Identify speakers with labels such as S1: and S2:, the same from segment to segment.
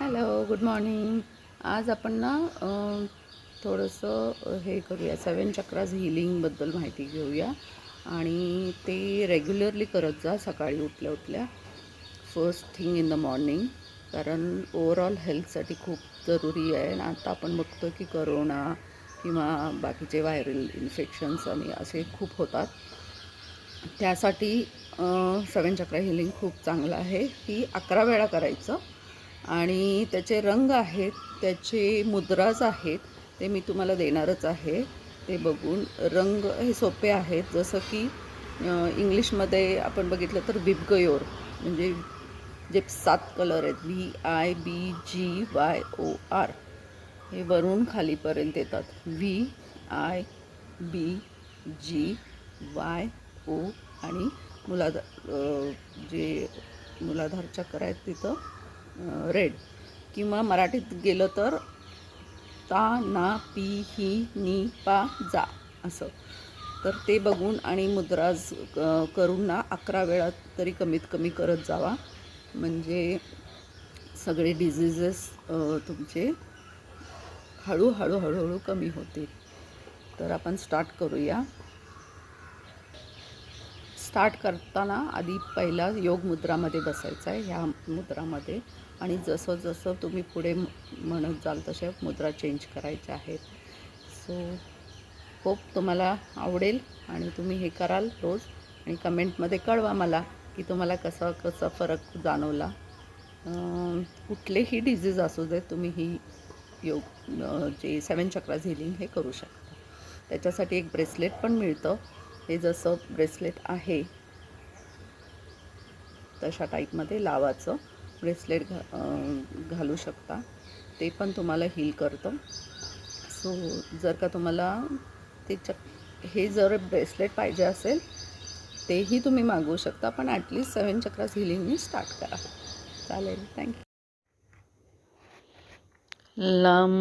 S1: Hello good morning आज आपण ना थोडंसं हे करूया. सेवन चक्राज हिलिंगबद्दल माहिती घेऊया. आणि ते रेग्युलरली करत जा सकाळी उठल्या उठल्या. First thing in the morning कारण ओवरऑल हेल्थसाठी खूप जरुरी आहे. आणि आता आपण बघतो की करोना किंवा बाकीचे व्हायरल इन्फेक्शन्स आणि असे खूप होतात. त्यासाठी सेवन चक्र हिलिंग खूप चांगलं आहे. की अकरा वेळा करायचं. आणि त्याचे रंग आहेत त्याचे मुद्राज आहेत ते मी तुम्हाला देणारच आहे. ते बघून रंग हे सोपे आहेत. जसं की इंग्लिशमध्ये आपण बघितलं तर विबगयोर म्हणजे जे सात कलर आहेत V I B G Y O R हे वरून खालीपर्यंत येतात. V I B G Y O आणि मुलाधार जे मुलाधार चक्र आहेत तिथं रेड. किंवा मराठीत गेलं तर ता ना पी ही नी पा जा असं. तर ते बघून आणि मुद्राज क- करून ना अकरा वेळा तरी कमीत कमी करत जावा. म्हणजे सगळे डिझिजेस तुमचे हळूहळू हळूहळू कमी होतील. तर आपण स्टार्ट करूया. स्टार्ट करताना आधी पहिला योग मुद्रामध्ये बसायचं आहे ह्या मुद्रामध्ये. आणि जसं जसं तुम्ही पुढे म्हणत जाल तशा मुद्रा चेंज करायच्या आहेत. सो होप तुम्हाला आवडेल आणि तुम्ही हे कराल रोज. आणि कमेंटमध्ये कळवा मला की तुम्हाला कसा कसा फरक जाणवला. कुठलेही डिझीज असू दे तुम्ही ही योग जे सेवन चक्रा झिलिंग हे करू शकता. त्याच्यासाठी एक ब्रेसलेट पण मिळतं. हे जसं ब्रेसलेट आहे तशा टाईपमध्ये लावाचं ब्रेसलेट घा घालू शकता. ते पण तुम्हाला हील करतं. सो जर का तुम्हाला ते चक हे जर ब्रेसलेट पाहिजे असेल तेही तुम्ही मागवू शकता. पण ॲटलिस्ट सेवन चक्रास हिलिंगनी स्टार्ट करा. चालेल. थँक्यू लम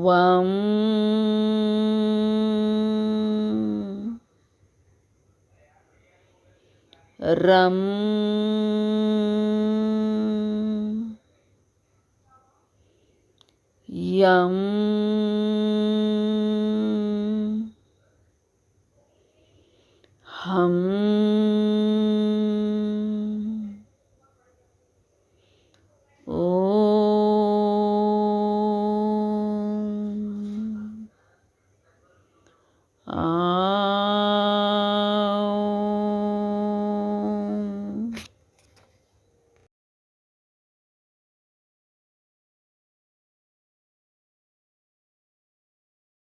S1: Wum. Rum. Yum. Hum.